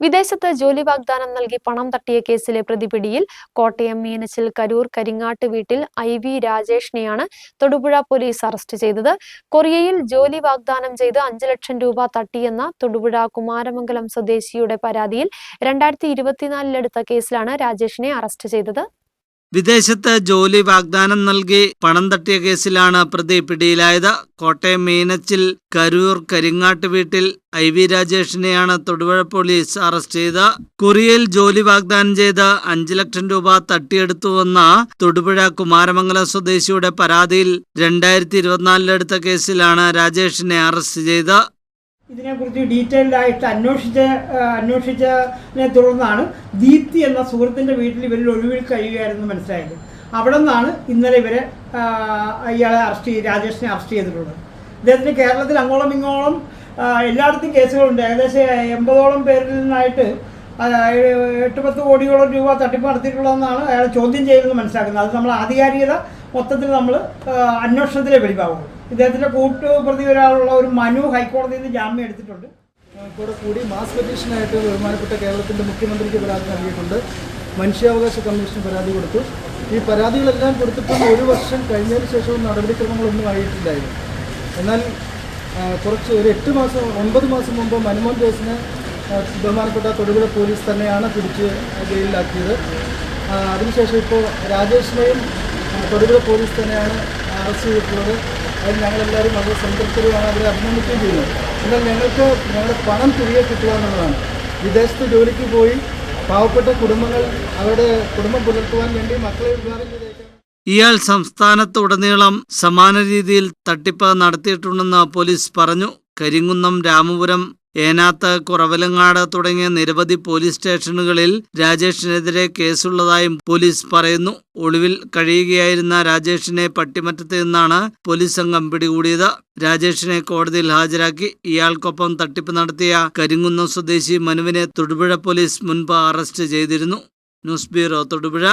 വിദേശത്ത് ജോലി വാഗ്ദാനം നൽകി പണം തട്ടിയ കേസിലെ പ്രതിപിടിയിൽ കോട്ടയം മീനച്ചിൽ കരൂർ കരിങ്ങാട്ട് വീട്ടിൽ ഐ വി രാജേഷിനെയാണ് തൊടുപുഴ പോലീസ് അറസ്റ്റ് ചെയ്തത്. കൊറിയയിൽ ജോലി വാഗ്ദാനം ചെയ്ത് അഞ്ചു ലക്ഷം രൂപ തട്ടിയെന്ന തൊടുപുഴ കുമാരമംഗലം സ്വദേശിയുടെ പരാതിയിൽ രണ്ടായിരത്തി ഇരുപത്തിനാലിലെടുത്ത കേസിലാണ് രാജേഷിനെ അറസ്റ്റ് ചെയ്തത്. വിദേശത്ത് ജോലി വാഗ്ദാനം നൽകി പണം തട്ടിയ കേസിലാണ് പ്രതി പിടിയിലായത്. കോട്ടയം മീനച്ചിൽ കരൂർ കരിങ്ങാട്ട് വീട്ടിൽ ഐ വി രാജേഷിനെയാണ് തൊടുപുഴ പോലീസ് അറസ്റ്റ് ചെയ്ത്. കൊറിയയിൽ ജോലി വാഗ്ദാനം ചെയ്ത് അഞ്ചു ലക്ഷം രൂപ തട്ടിയെടുത്തുവെന്ന തൊടുപുഴ കുമാരമംഗലം സ്വദേശിയുടെ പരാതിയിൽ രണ്ടായിരത്തി ഇരുപത്തിനാലിലെടുത്ത കേസിലാണ് രാജേഷിനെ അറസ്റ്റ് ചെയ്ത്. ഇതിനെക്കുറിച്ച് ഡീറ്റെയിൽഡ് ആയിട്ട് അന്വേഷിച്ച അന്വേഷിച്ചതിനെ തുടർന്നാണ് ദീപ്തി എന്ന സുഹൃത്തിന്റെ വീട്ടിൽ ഇവരിൽ ഒഴിവിൽ കഴിയുകയായിരുന്നു മനസ്സിലായത്. അവിടെ നിന്നാണ് ഇന്നലെ ഇവരെ ഇയാളെ അറസ്റ്റ് ചെയ്ത് രാജേഷിനെ അറസ്റ്റ് ചെയ്തിട്ടുള്ളത്. ഇദ്ദേഹത്തിന് കേരളത്തിൽ അങ്ങോളം ഇങ്ങോളം എല്ലായിടത്തും കേസുകളുണ്ട്. ഏകദേശം എൺപതോളം പേരിൽ നിന്നായിട്ട് എട്ട് പത്ത് കോടിയോളം രൂപ തട്ടിപ്പ് നടത്തിയിട്ടുള്ളതെന്നാണ് അയാൾ ചോദ്യം ചെയ്യുന്നത് മനസ്സിലാക്കുന്നത്. അത് നമ്മൾ ആധികാരികത മൊത്തത്തിൽ നമ്മൾ അന്വേഷണത്തിലെ വെളിവാകുള്ളൂ. ഇദ്ദേഹത്തിന്റെ കൂട്ടുപ്രതി ഒരാളുള്ള ഒരു മനു ഹൈക്കോടതിയിൽ നിന്ന് ജാമ്യം എടുത്തിട്ടുണ്ട്. കൂടെ കൂടി മാസ് പെറ്റീഷനായിട്ട് ബഹുമാനപ്പെട്ട കേരളത്തിന്റെ മുഖ്യമന്ത്രിക്ക് പരാതി നൽകിയിട്ടുണ്ട്. മനുഷ്യാവകാശ കമ്മീഷന് പരാതി കൊടുത്തു. ഈ പരാതികളെല്ലാം കൊടുത്തിട്ടും ഒരു വർഷം കഴിഞ്ഞതിന് ശേഷവും നടപടിക്രമങ്ങളൊന്നും ആയിട്ടില്ലായിരുന്നു. എന്നാൽ കുറച്ച് ഒരു എട്ട് മാസം ഒൻപത് മാസം മുമ്പ് മനുമോൻ ജോസിനെ ബഹുമാനപ്പെട്ട തൊടുപുഴ പോലീസ് തന്നെയാണ് പിടിച്ച് ജയിലിലാക്കിയത്. അതിനുശേഷം ഇപ്പോൾ രാജേഷിനെയും തൊടുപുഴ പോലീസ് തന്നെയാണ് അറസ്റ്റ് ചെയ്തിട്ടുള്ളത്. അതിൽ ഞങ്ങളെല്ലാവരും വളരെ സംതൃപ്തരുമാണ് അവരെ അഭിനന്ദിക്കുകയും ചെയ്യുന്നത്. എന്നാൽ ഞങ്ങൾക്ക് ഞങ്ങളുടെ പണം തിരികെ കിട്ടുക എന്നുള്ളതാണ്. വിദേശത്ത് ജോലിക്ക് പോയി പാവപ്പെട്ട കുടുംബങ്ങൾ അവരുടെ കുടുംബം പുലർത്തുവാൻ വേണ്ടി മക്കളെ വിവാഹം ചെയ്തേക്കാം. ഇയാൾ സംസ്ഥാനത്തുടനീളം സമാന രീതിയിൽ തട്ടിപ്പ് നടത്തിയിട്ടുണ്ടെന്ന് പോലീസ് പറഞ്ഞു. കരിങ്കുന്നം രാമപുരം ഏനാത്ത് കുറവലങ്ങാട് തുടങ്ങിയ നിരവധി പോലീസ് സ്റ്റേഷനുകളിൽ രാജേഷിനെതിരെ കേസുള്ളതായും പോലീസ് പറയുന്നു. ഒളിവിൽ കഴിയുകയായിരുന്ന രാജേഷിനെ പട്ടിമറ്റത്ത് നിന്നാണ് പോലീസ് സംഘം പിടികൂടിയത്. രാജേഷിനെ കോടതിയിൽ ഹാജരാക്കി ഇയാൾക്കൊപ്പം തട്ടിപ്പ് നടത്തിയ കരിങ്കുന്നം സ്വദേശി മനുവിനെ തൊടുപുഴ പോലീസ് മുൻപ് അറസ്റ്റ് ചെയ്തിരുന്നു. News bureau Thodupuzha.